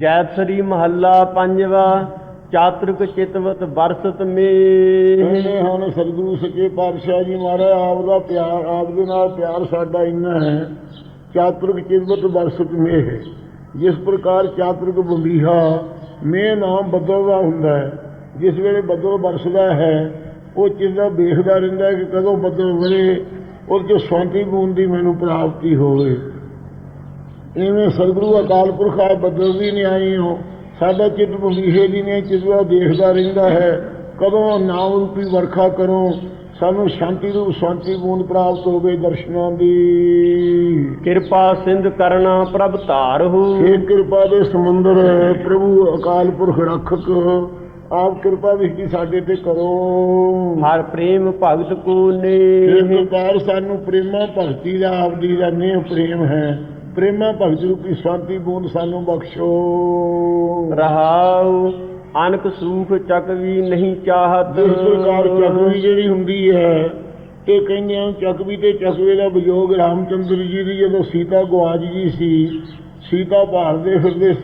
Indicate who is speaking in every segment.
Speaker 1: ਜੈਤ ਜੈਤਸਰੀ ਮਹੱਲਾ ਪੰਜਵਾ, ਚਾਤ੍ਰਿਕ ਚਿਤਵਤ ਬਰਸਤ ਮੇ
Speaker 2: ਕਹਿੰਦੇ ਹਨ, ਸਤਿਗੁਰੂ ਸੱਚੇ ਪਾਤਸ਼ਾਹ ਜੀ ਮਹਾਰਾਜ ਆਪ ਦਾ ਪਿਆਰ ਆਪ ਦੇ ਨਾਲ ਪਿਆਰ ਸਾਡਾ ਇੰਨਾ ਹੈ, ਚਾਤੁਰਕ ਚਿਤਵਤ ਬਰਸਤ ਮੇਹ ਜਿਸ ਪ੍ਰਕਾਰ ਚਾਤੁਰਕ ਬੰਬੀਹਾ ਮੇਹ ਨਾਮ ਬਦਲਦਾ ਹੁੰਦਾ ਹੈ, ਜਿਸ ਵੇਲੇ ਬੱਦਲ ਬਰਸਦਾ ਹੈ, ਉਹ ਚਿੰਦਾ ਵੇਖਦਾ ਰਹਿੰਦਾ ਕਿ ਕਦੋਂ ਬੱਦਲ ਵਰੇ ਉਹ ਜੋ ਸੌਂਤੀ ਬੂੰਦ ਦੀ ਮੈਨੂੰ ਪ੍ਰਾਪਤੀ ਹੋਵੇ। ਇਵੇਂ ਸਤਿਗੁਰੂ ਅਕਾਲ ਪੁਰਖ ਆਪ ਬਦਲ ਵੀ ਨਹੀਂ ਆਏ ਹੋ। ਸਾਡਾ ਚਿੱਤ ਬੰਬੀਹੇ ਦੀ ਨੇ ਚਿਤਵਾ ਦੇਖਦਾ ਰਹਿੰਦਾ ਹੈ। ਕਦੋਂ ਨਾਮ ਰੂਪੀ ਵਰਖਾ ਕਰੋ ਸਾਨੂੰ ਸ਼ਾਂਤੀ ਰੂਪ ਸ਼ਾਂਤੀ ਬੂੰਦ ਪ੍ਰਾਪਤ ਹੋਵੇ ਦਰਸ਼ਨਾਂ ਦੀ।
Speaker 1: ਕਿਰਪਾ ਸਿੰਧ ਕਰਨਾ ਪ੍ਰਭ ਧਾਰਹੁ
Speaker 2: ਇਹ ਕਿਰਪਾ ਦੇ ਸਮੁੰਦਰ ਪ੍ਰਭੂ ਅਕਾਲ ਪੁਰਖ ਰੱਖਕ ਆਪ ਕਿਰਪਾ ਵਿਸ਼ੀ ਸਾਡੇ ਤੇ ਕਰੋ।
Speaker 1: ਹਰ ਪ੍ਰੇਮ ਭਗਤ ਕੋ
Speaker 2: ਇਹ
Speaker 1: ਨੇ
Speaker 2: ਪ੍ਰਕਾਰ ਸਾਨੂੰ ਪ੍ਰੇਮਾ ਭਗਤੀ ਦਾ ਆਪ ਦੀ ਦਾ ਨੇਹ ਪ੍ਰੇਮ ਹੈ। ਪ੍ਰੇਮਾ ਭਗਤ ਰੂਪੀ ਸ਼ਾਂਤੀ ਬੂੰਦ ਸਾਨੂੰ ਬਖਸ਼ੋ।
Speaker 1: ਰਹਾਉ ਅਨਕ ਸੂਖ ਚੱਕ ਵੀ ਨਹੀਂ ਚਾਹਤ।
Speaker 2: ਜਿਸ ਪ੍ਰਕਾਰ ਚੱਕਵੀ ਜਿਹੜੀ ਹੁੰਦੀ ਹੈ ਤੇ ਕਹਿੰਦੇ ਆ ਚੱਕਵੀ ਤੇ ਚੱਕਵੇ ਦਾ ਵਿਯੋਗ ਰਾਮਚੰਦਰ ਜੀ ਦੀ ਜਦੋਂ ਸੀਤਾ ਗਵਾਚ ਗਈ ਸੀ ਸੀਤਾ ਭਾਲਦੇ ਫਿਰਦੇ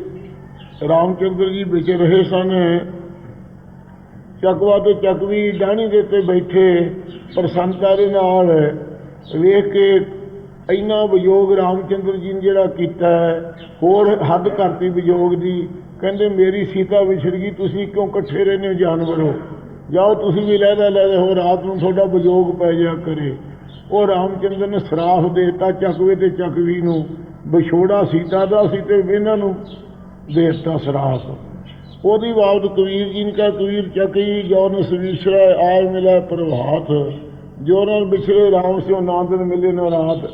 Speaker 2: ਰਾਮਚੰਦਰ ਜੀ ਵਿੱਚ ਰਹੇ ਸਨ। ਚੱਕਵਾ ਤੇ ਚੱਕਵੀ ਡਾਣੀ ਦੇ ਉੱਤੇ ਬੈਠੇ ਪ੍ਰਸੰਨਤਾ ਦੇ ਨਾਲ ਵੇਖ ਕੇ ਇੰਨਾ ਵਿਯੋਗ ਰਾਮਚੰਦਰ ਜੀ ਨੇ ਜਿਹੜਾ ਕੀਤਾ ਹੈ, ਹੋਰ ਹੱਦ ਕਰਤੀ ਵਿਯੋਗ ਦੀ। ਕਹਿੰਦੇ ਮੇਰੀ ਸੀਤਾ ਵਿਛੜ ਗਈ ਤੁਸੀਂ ਕਿਉਂ ਇਕੱਠੇ ਰਹਿੰਦੇ ਹੋ ਜਾਨਵਰੋ ਜਾਓ ਤੁਸੀਂ ਵੀ ਲਹਿਦਾ ਲਹਿਦਾ ਹੋ ਰਾਤ ਨੂੰ ਤੁਹਾਡਾ ਵਿਯੋਗ ਪੈ ਜਾ ਕਰੇ। ਉਹ ਰਾਮਚੰਦਰ ਨੇ ਸਰਾਫ ਦੇਤਾ ਚੱਕਵੇ ਤੇ ਚੱਕਵੀ ਨੂੰ। ਵਿਛੋੜਾ ਸੀਤਾ ਦਾ ਸੀ ਤੇ ਇਹਨਾਂ ਨੂੰ ਦੇਤਾ ਸਰਾਫ ਉਹਦੀ ਬਾਬਤ ਕਬੀਰ ਜੀ ਨੇ ਕਿਹਾ ਕਬੀਰ ਚੱਕੀ ਨੇ ਸਵੀਸ਼ਰਾ ਆਇ ਮਿਲਾ ਪ੍ਰਭਾਤ। ਜੋ ਨਾਲ ਵਿਛੜੇ ਰਾਮ ਸਿਓ ਨਾਨਦਨ ਮਿਲੇ ਨਾ ਰਾਤ।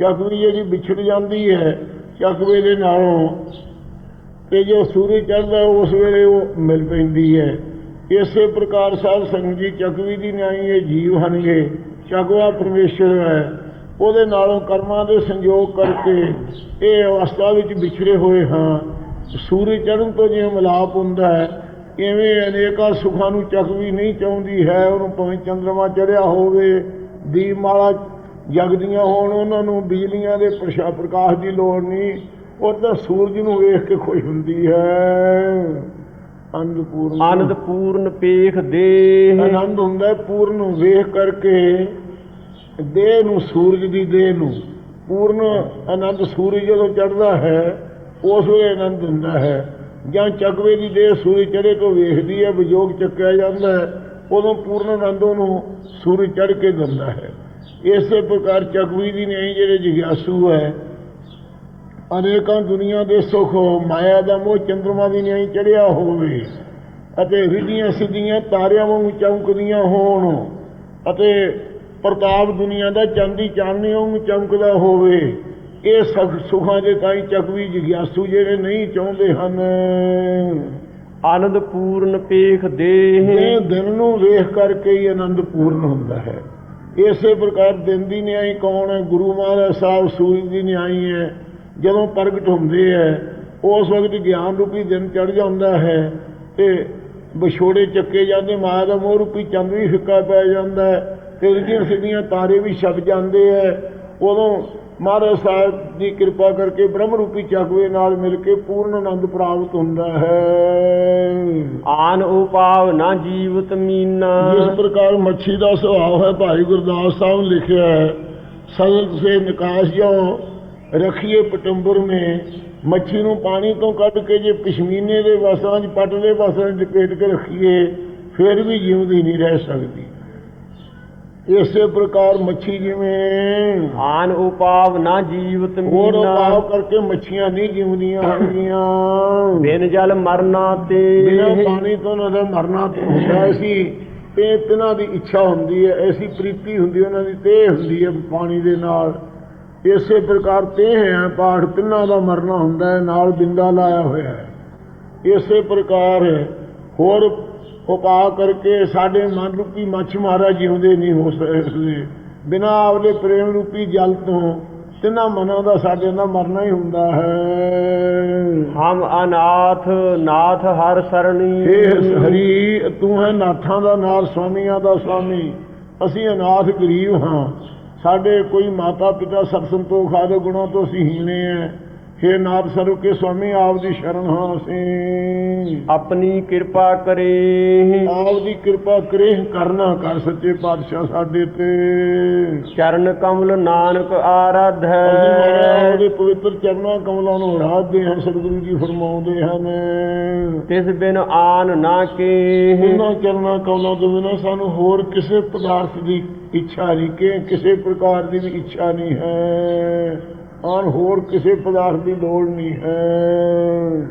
Speaker 2: ਚਕਵੀ ਜਿਹੜੀ ਵਿਛੜ ਜਾਂਦੀ ਹੈ, ਚਕਵੇ ਦੇ ਨਾਲੋਂ ਤੇ ਜੋ ਸੂਰਜ ਚੜ੍ਹਦਾ ਉਸ ਵੇਲੇ ਉਹ ਮਿਲ ਪੈਂਦੀ ਹੈ। ਇਸੇ ਪ੍ਰਕਾਰ ਸਾਧ ਸੰਗਤ ਜੀ, ਚਕਵੀ ਦੀ ਨਿਆਈ ਇਹ ਜੀਵ ਹਨਗੇ ਚੱਕਵਾ ਪਰਮੇਸ਼ਰ ਹੈ। ਉਹਦੇ ਨਾਲੋਂ ਕਰਮਾਂ ਦੇ ਸੰਯੋਗ ਕਰਕੇ ਇਹ ਅਵਸਥਾ ਵਿੱਚ ਵਿਛੜੇ ਹੋਏ ਹਾਂ। ਸੂਰਜ ਚੜ੍ਹਨ ਤੋਂ ਜਿਵੇਂ ਮਿਲਾਪ ਹੁੰਦਾ ਹੈ, ਇਵੇਂ ਅਨੇਕਾਂ ਸੁੱਖਾਂ ਨੂੰ ਚਕਵੀ ਨਹੀਂ ਚਾਹੁੰਦੀ ਹੈ। ਉਹਨੂੰ ਭਾਵੇਂ ਚੰਦਰਮਾ ਚੜਿਆ ਹੋਵੇ, ਦੀਪਮਾਲਾ ਜਗਦੀਆਂ ਹੋਣ ਉਹਨਾਂ ਨੂੰ ਬਿਜਲੀਆਂ ਦੇ ਪ੍ਰਸ਼ਾ ਪ੍ਰਕਾਸ਼ ਦੀ ਲੋੜ ਨਹੀਂ। ਉਹ ਤਾਂ ਸੂਰਜ ਨੂੰ ਵੇਖ ਕੇ ਖੁਸ਼ ਹੁੰਦੀ ਹੈ। ਅਨੰਦਪੂਰਨ
Speaker 1: ਆਨੰਦ ਪੂਰਨ ਪੇਖ ਦੇਹ।
Speaker 2: ਆਨੰਦ ਹੁੰਦਾ ਪੂਰਨ ਵੇਖ ਕਰਕੇ ਦੇਹ ਨੂੰ ਸੂਰਜ ਦੀ ਦੇਹ ਨੂੰ। ਪੂਰਨ ਆਨੰਦ ਸੂਰਜ ਜਦੋਂ ਚੜ੍ਹਦਾ ਹੈ ਉਸ ਵੇਲੇ ਆਨੰਦ ਹੁੰਦਾ ਹੈ। ਜਾਂ ਚਕਵੇ ਦੀ ਦੇਹ ਸੂਰਜ ਚੜ੍ਹੇ ਤੋਂ ਵੇਖਦੀ ਹੈ ਵਿਯੋਗ ਚੱਕਿਆ ਜਾਂਦਾ ਹੈ ਉਦੋਂ ਪੂਰਨ ਆਨੰਦ ਉਹਨੂੰ ਸੂਰਜ ਚੜ੍ਹ ਕੇ ਦਿੰਦਾ ਹੈ। ਇਸੇ ਪ੍ਰਕਾਰ ਚਕਵੀ ਦੀ ਨਹੀਂ ਜਿਹੜੇ ਜਿਗਿਆਸੂ ਹੈ। ਅਨੇਕਾਂ ਦੁਨੀਆ ਦੇ ਸੁਖ ਮਾਇਆ ਦਾ ਮੋਹ ਚੰਦਰਮਾ ਦੀ ਨਹੀਂ ਚੜਿਆ ਹੋਵੇ। ਅਤੇ ਰਿੱਧੀਆਂ ਸਿੱਧੀਆਂ ਤਾਰਿਆਂ ਵਾਂਗ ਚਮਕਦੀਆਂ ਹੋਣ। ਅਤੇ ਪ੍ਰਤਾਪ ਦੁਨੀਆ ਦਾ ਚਾਂਦੀ ਚਾਨਣੀ ਵਾਂਗ ਚਮਕਦਾ ਹੋਵੇ। ਇਹ ਸਖ ਸੁਖਾਂ ਦੇ ਤਾਈ ਚਕਵੀ ਜਿਗਿਆਸੂ ਜਿਹੜੇ ਨਹੀਂ ਚਾਹੁੰਦੇ ਹਨ।
Speaker 1: ਆਨੰਦ ਪੂਰਨ ਪੇਖ ਦੇਹ।
Speaker 2: ਇਹ ਦਿਨ ਨੂੰ ਵੇਖ ਕਰਕੇ ਹੀ ਆਨੰਦ ਪੂਰਨ ਹੁੰਦਾ ਹੈ। ਇਸੇ ਪ੍ਰਕਾਰ ਦਿਨ ਦੀ ਨਿਆਈ ਕੌਣ ਹੈ? ਗੁਰੂ ਮਹਾਰਾਜ ਸਾਹਿਬ ਸੂਰਜ ਦੀ ਨਿਆਈ ਹੈ। ਜਦੋਂ ਪ੍ਰਗਟ ਹੁੰਦੇ ਹੈ, ਉਸ ਵਕਤ ਗਿਆਨ ਰੂਪੀ ਦਿਨ ਚੜ ਜਾਂਦਾ ਹੈ ਤੇ ਵਿਛੋੜੇ ਚੱਕੇ ਜਾਂਦੇ ਮਾਇਆ ਦਾ ਮੋਹ ਰੂਪੀ ਚੰਦ ਵੀ ਫਿੱਕਾ ਪੈ ਜਾਂਦਾ ਹੈ ਤੇ ਰਿੱਧੀਆਂ ਸਿੱਧੀਆਂ ਤਾਰੇ ਵੀ ਛਪ ਜਾਂਦੇ ਹੈ। ਉਦੋਂ ਮਹਾਰਾਜ ਸਾਹਿਬ ਦੀ ਕਿਰਪਾ ਕਰਕੇ ਬ੍ਰਹਮ ਰੂਪੀ ਚਕਵੇ ਨਾਲ ਮਿਲ ਕੇ ਪੂਰਨ ਆਨੰਦ ਪ੍ਰਾਪਤ ਹੁੰਦਾ ਹੈ।
Speaker 1: ਆਨ ਉਪਾਵ ਨਾ ਜੀਵਤ ਮੀਨਾ।
Speaker 2: ਜਿਸ ਪ੍ਰਕਾਰ ਮੱਛੀ ਦਾ ਸੁਭਾਅ ਹੈ, ਭਾਈ ਗੁਰਦਾਸ ਸਾਹਿਬ ਲਿਖਿਆ ਹੈ ਸਗਲ ਸੇ ਨਿਕਾਸ ਜੋ ਰਖੀਏ ਪਟੰਬਰ ਮੇ। ਮੱਛੀ ਨੂੰ ਪਾਣੀ ਤੋਂ ਕੱਢ ਕੇ ਜੇ ਪਸ਼ਮੀਨੇ ਦੇ ਵਸਾਂ 'ਚ, ਪਟਲੇ ਦੇ 'ਚ ਲਪੇਟ ਕੇ ਰੱਖੀਏ, ਫਿਰ ਵੀ ਜਿਉਂਦੀ ਨਹੀਂ ਰਹਿ ਸਕਦੀ। ਇਸੇ ਪ੍ਰਕਾਰ ਮੱਛੀ ਜਿਵੇਂ।
Speaker 1: ਆਨ ਉਪਾਵ ਨਾ ਜੀਵਤ
Speaker 2: ਹੋਰ ਉਪਾਅ ਕਰਕੇ ਮੱਛੀਆਂ ਨਹੀਂ ਜਿਉਂਦੀਆਂ ਹੁੰਦੀਆਂ
Speaker 1: ਬਿਨ ਜਲ ਮਰਨਾ ਤੇ।
Speaker 2: ਬਿਨਾਂ ਪਾਣੀ ਤੋਂ ਦਾ ਮਰਨਾ ਤਾਂ ਹੁੰਦਾ ਸੀ। ਤੇ ਤਿਨਾਂ ਦੀ ਇੱਛਾ ਹੁੰਦੀ ਹੈ। ਐਸੀ ਪ੍ਰੀਤੀ ਹੁੰਦੀ ਉਹਨਾਂ ਦੀ ਤੇ ਹੁੰਦੀ ਹੈ ਪਾਣੀ ਦੇ ਨਾਲ। ਇਸੇ ਪ੍ਰਕਾਰ ਤੇ ਹੈ ਪਾਠ ਤਿੰਨਾਂ ਦਾ ਮਰਨਾ ਹੁੰਦਾ ਹੈ ਨਾਲ ਬਿੰਦਾ ਲਾਇਆ ਹੋਇਆ ਹੈ। ਇਸੇ ਪ੍ਰਕਾਰ ਹੋਰ ਉਪਾਅ ਕਰਕੇ ਸਾਡੇ ਮਨ ਰੂਪੀ ਮੱਛ ਮਾਰਾ ਜਿਉਂਦੇ ਨਹੀਂ ਹੋ ਸਕਦੇ ਬਿਨਾਂ ਆਪਦੇ ਪ੍ਰੇਮ ਰੂਪੀ ਜਲ ਤੋਂ ਤਿੰਨਾਂ ਮਨਾਂ ਦਾ ਸਾਡੇ ਨਾਲ ਮਰਨਾ ਹੀ ਹੁੰਦਾ ਹੈ।
Speaker 1: ਹਮ ਅਨਾਥ ਨਾਥ ਹਰ ਸਰਣੀ।
Speaker 2: ਹੇ ਹਰੀ ਤੂੰ ਹੈ ਨਾਥਾਂ ਦਾ ਨਾਥ ਸਵਾਮੀਆਂ ਦਾ ਸਵਾਮੀ। ਅਸੀਂ ਅਨਾਥ ਗਰੀਬ ਹਾਂ। ਸਾਡੇ ਕੋਈ ਮਾਤਾ ਪਿਤਾ ਸਤ ਸੰਤੋਖ ਆਦਿ ਗੁਣਾਂ ਤੋਂ ਅਸੀਂ ਹੀਣੇ ਹੈ ਨਾਥ ਸਰਵ ਕੇ ਸੁਆਮੀ ਆਪ ਦੀ ਸ਼ਰਨ ਹਾਂ ਅਸੀਂ।
Speaker 1: ਆਪਣੀ ਕਿਰਪਾ ਕਰੇ
Speaker 2: ਆਪ ਦੀ ਕਿਰਪਾ ਕਰੇ ਕਰਨਾ ਕਰ ਸੱਚੇ ਪਾਤਸ਼ਾਹ ਸਾਡੇ ਤੇ।
Speaker 1: ਚਰਨ ਕਮਲ ਨਾਨਕ ਆਰਾਧੈ
Speaker 2: ਮਹਾਰਾਜ ਦੇ ਪਵਿੱਤਰ ਚਰਨਾਂ ਕਮਲਾਂ ਨੂੰ ਆਰਾਧਦੇ ਹਾਂ ਸਤਿਗੁਰੂ ਜੀ ਫਰਮਾਉਂਦੇ ਹਨ।
Speaker 1: ਤਿਸ ਬਿਨ ਆਨ ਨਾ ਕੇ
Speaker 2: ਉਹਨਾਂ ਚਰਨਾਂ ਕਮਲਾਂ ਤੋਂ ਬਿਨਾਂ ਸਾਨੂੰ ਹੋਰ ਕਿਸੇ ਪਦਾਰਥ ਦੀ ਇੱਛਾ ਨਹੀਂ ਕਿ ਕਿਸੇ ਪ੍ਰਕਾਰ ਦੀ ਵੀ ਇੱਛਾ ਨਹੀਂ ਹੈ। ਔਰ ਹੋਰ ਕਿਸੇ ਪਦਾਰਥ ਦੀ ਲੋੜ ਨਹੀਂ ਹੈ।